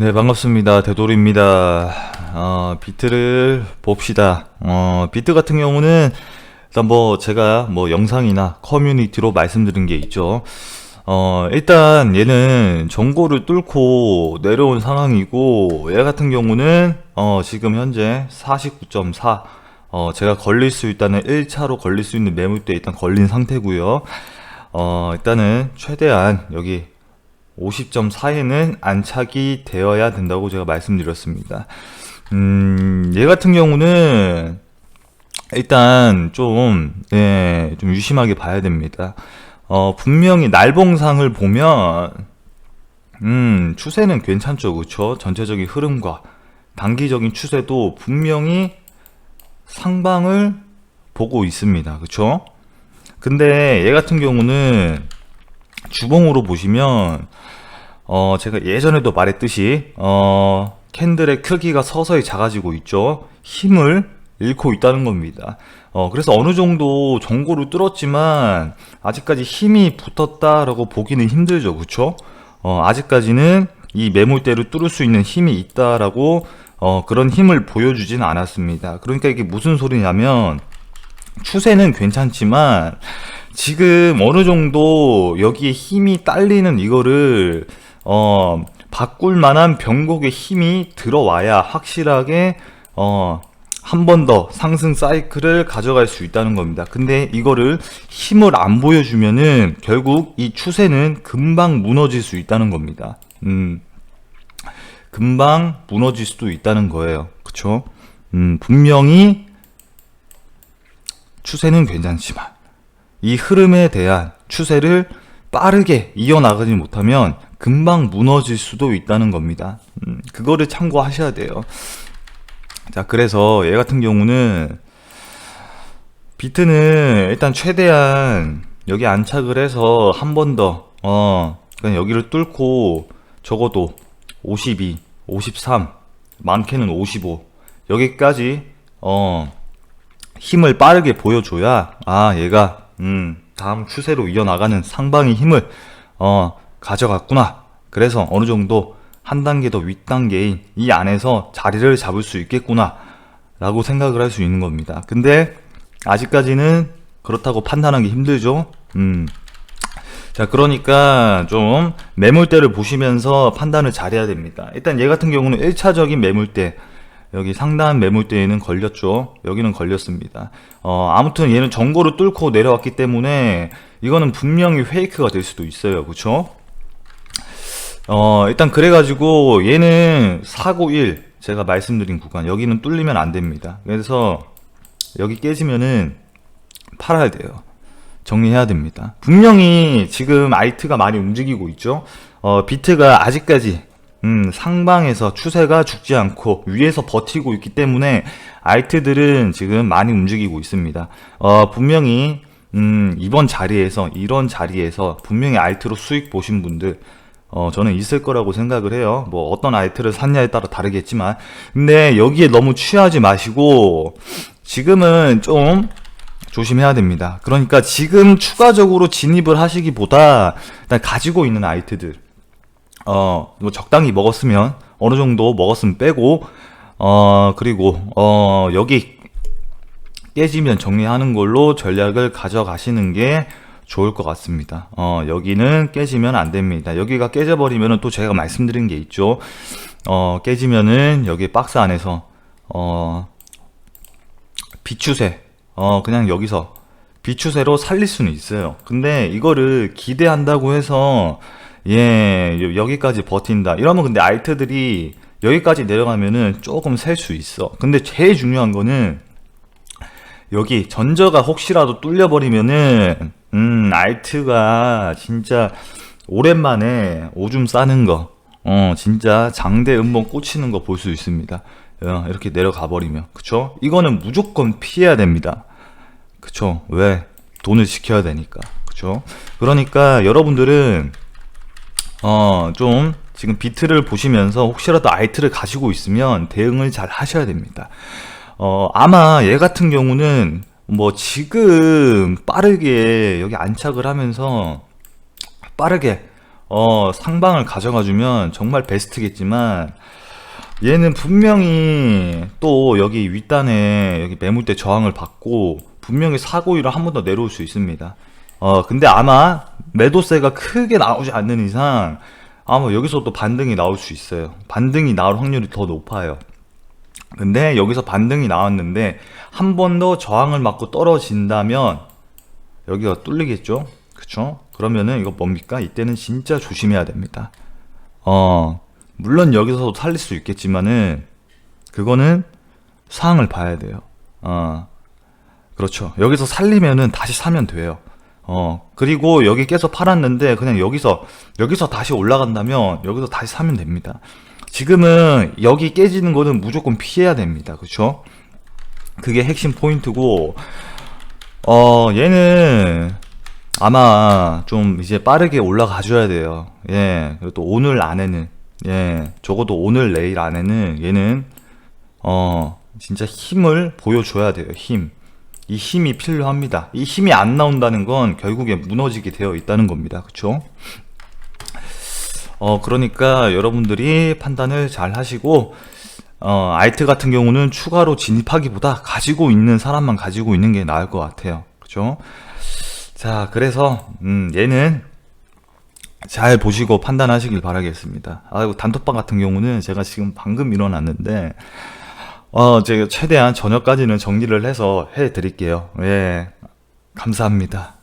네, 반갑습니다. 대돌입니다. 어, 비트를 봅시다. 어, 비트 같은 경우는 일단 뭐 제가 뭐 영상이나 커뮤니티로 말씀드린 게 있죠. 어, 일단 얘는 전고를 뚫고 내려온 상황이고 얘 같은 경우는 어, 지금 현재 49.4 어, 제가 걸릴 수 있다는 1차로 걸릴 수 있는 매물대에 일단 걸린 상태고요. 어, 일단은 최대한 여기 50.4에는 안착이 되어야 된다고 제가 말씀드렸습니다. 음, 얘 같은 경우는 일단 좀, 예, 좀 유심하게 봐야 됩니다. 어, 분명히 날봉상을 보면, 음, 추세는 괜찮죠, 그쵸? 전체적인 흐름과 단기적인 추세도 분명히 상방을 보고 있습니다, 그쵸? 근데 얘 같은 경우는 주봉으로 보시면 어 제가 예전에도 말했듯이 어 캔들의 크기가 서서히 작아지고 있죠. 힘을 잃고 있다는 겁니다. 어 그래서 어느 정도 정고를 뚫었지만 아직까지 힘이 붙었다라고 보기는 힘들죠. 그쵸? 어 아직까지는 이 매물대를 뚫을 수 있는 힘이 있다라고 어 그런 힘을 보여주진 않았습니다. 그러니까 이게 무슨 소리냐면 추세는 괜찮지만 지금 어느 정도 여기에 힘이 딸리는 이거를 어 바꿀 만한 변곡의 힘이 들어와야 확실하게 어 한 번 더 상승 사이클을 가져갈 수 있다는 겁니다. 근데 이거를 힘을 안 보여주면은 결국 이 추세는 금방 무너질 수 있다는 겁니다. 음. 금방 무너질 수도 있다는 거예요. 그쵸? 음, 분명히 추세는 괜찮지만 이 흐름에 대한 추세를 빠르게 이어나가지 못하면 금방 무너질 수도 있다는 겁니다. 음, 그거를 참고하셔야 돼요. 자, 그래서 얘 같은 경우는 비트는 일단 최대한 여기 안착을 해서 한 번 더, 어, 그냥 여기를 뚫고 적어도 52, 53, 많게는 55, 여기까지, 어, 힘을 빠르게 보여줘야 아 얘가 음 다음 추세로 이어나가는 상방의 힘을 어 가져갔구나. 그래서 어느 정도 한 단계 더 윗단계인 이 안에서 자리를 잡을 수 있겠구나 라고 생각을 할 수 있는 겁니다. 근데 아직까지는 그렇다고 판단하기 힘들죠? 음. 자 그러니까 좀 매물대를 보시면서 판단을 잘해야 됩니다. 일단 얘 같은 경우는 1차적인 매물대 여기 상단 매물대에는 걸렸죠. 여기는 걸렸습니다. 어, 아무튼 얘는 정고를 뚫고 내려왔기 때문에 이거는 분명히 페이크가 될 수도 있어요. 그쵸? 어, 일단 그래가지고 얘는 491 제가 말씀드린 구간 여기는 뚫리면 안 됩니다. 그래서 여기 깨지면은 팔아야 돼요. 정리해야 됩니다. 분명히 지금 아이트가 많이 움직이고 있죠. 어, 비트가 아직까지 음, 상방에서 추세가 죽지 않고 위에서 버티고 있기 때문에 알트들은 지금 많이 움직이고 있습니다. 어, 분명히 음, 이번 자리에서 이런 자리에서 분명히 알트로 수익 보신 분들 어, 저는 있을 거라고 생각을 해요. 뭐 어떤 알트를 샀냐에 따라 다르겠지만 근데 여기에 너무 취하지 마시고 지금은 좀 조심해야 됩니다. 그러니까 지금 추가적으로 진입을 하시기보다 일단 가지고 있는 아이트들 어, 뭐 적당히 먹었으면 어느 정도 먹었으면 빼고 어, 그리고 어, 여기 깨지면 정리하는 걸로 전략을 가져가시는 게 좋을 것 같습니다. 어, 여기는 깨지면 안 됩니다. 여기가 깨져버리면 또 제가 말씀드린 게 있죠. 어, 깨지면은 여기 박스 안에서, 어, 비추세, 어, 그냥 여기서 비추세로 살릴 수는 있어요. 근데 이거를 기대한다고 해서 예, 여기까지 버틴다. 이러면 근데 알트들이 여기까지 내려가면은 조금 셀 수 있어. 근데 제일 중요한 거는 여기 전저가 혹시라도 뚫려버리면은 음, 알트가 진짜 오랜만에 오줌 싸는 거, 어, 진짜 장대 음봉 꽂히는 거 볼 수 있습니다. 어, 이렇게 내려가 버리면, 그쵸? 이거는 무조건 피해야 됩니다. 그쵸? 왜? 돈을 지켜야 되니까. 그쵸? 그러니까 여러분들은 어, 좀 지금 비트를 보시면서 혹시라도 아이트를 가지고 있으면 대응을 잘 하셔야 됩니다. 어, 아마 얘 같은 경우는 뭐 지금 빠르게 여기 안착을 하면서 빠르게 어, 상방을 가져가 주면 정말 베스트겠지만, 얘는 분명히 또 여기 윗단에 여기 매물대 저항을 받고, 분명히 사고위를 한번 더 내려올 수 있습니다. 어, 근데 아마 매도세가 크게 나오지 않는 이상, 아마 여기서 또 반등이 나올 수 있어요. 반등이 나올 확률이 더 높아요. 근데 여기서 반등이 나왔는데 한 번 더 저항을 맞고 떨어진다면 여기가 뚫리겠죠? 그쵸? 그러면은 이거 뭡니까? 이때는 진짜 조심해야 됩니다. 어, 물론 여기서 살릴 수 있겠지만은 그거는 상황을 봐야 돼요. 어, 그렇죠. 여기서 살리면은 다시 사면 돼요. 어, 그리고 여기 깨서 팔았는데 그냥 여기서, 여기서 다시 올라간다면 여기서 다시 사면 됩니다. 지금은 여기 깨지는 거는 무조건 피해야 됩니다. 그쵸? 그게 핵심 포인트고, 어, 얘는 아마 좀 이제 빠르게 올라가 줘야 돼요. 예. 그리고 또 오늘 안에는, 예. 적어도 오늘 내일 안에는 얘는, 어, 진짜 힘을 보여줘야 돼요. 힘. 이 힘이 필요합니다. 이 힘이 안 나온다는 건 결국에 무너지게 되어 있다는 겁니다. 그쵸? 어, 그러니까 여러분들이 판단을 잘 하시고, 어, 아이트 같은 경우는 추가로 진입하기보다 가지고 있는 사람만 가지고 있는 게 나을 것 같아요. 그죠? 자, 그래서, 음, 얘는 잘 보시고 판단하시길 바라겠습니다. 아, 단톡방 같은 경우는 제가 지금 방금 일어났는데, 어, 제가 최대한 저녁까지는 정리를 해서 해 드릴게요. 예. 감사합니다.